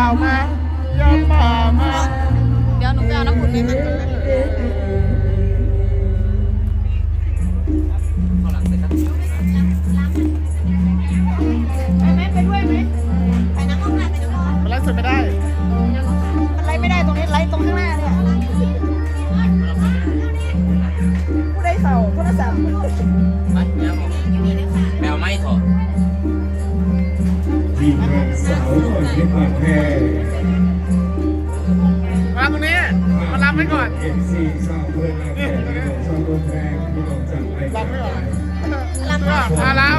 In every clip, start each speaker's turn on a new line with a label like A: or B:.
A: า
B: วมา ที
C: ม
D: งนสาวก่อนเป็นากแพร
A: มาตรงนี้มารับให้ก่อน
D: เอ็มซีสาวเพื่อนแชาวโรงแพรที่ออกจากไป
A: รับไม่
D: ก่อรับก่อนมาแล้
A: ว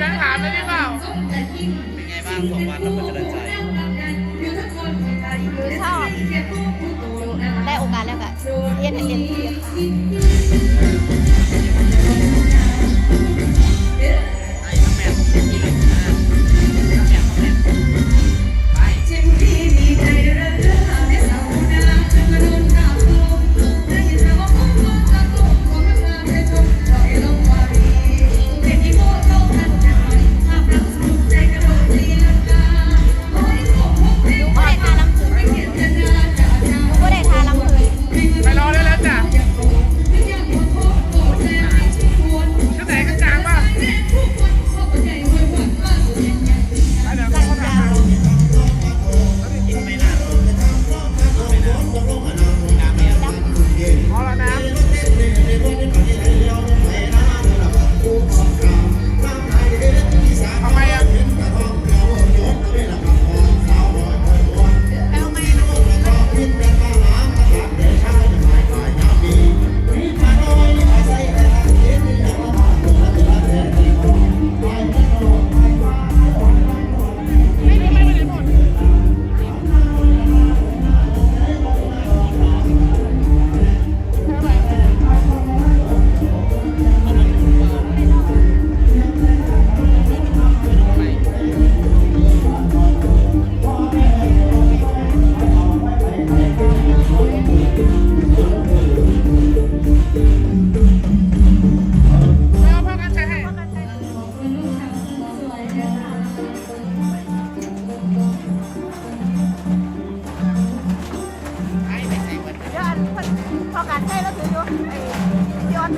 E: นั่ง
A: ถามได้หรือเปล่า
C: เป็นไงบ้างสองวันแล้วมันจะได้ใจ
B: ชอบได้โอกาสแล้วก็เรียนเรียนที่
C: ไป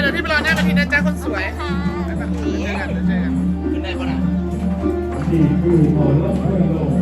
E: เดี๋ยวพี่
B: ไป
A: รอหน้า
E: กะ
A: ทีนะจ๊ะคนสวยไปไปเจอกันเจอกัน
C: ขึ้ได้ปะนะ
D: ที่ผู้ขอรับเพื่อนโลก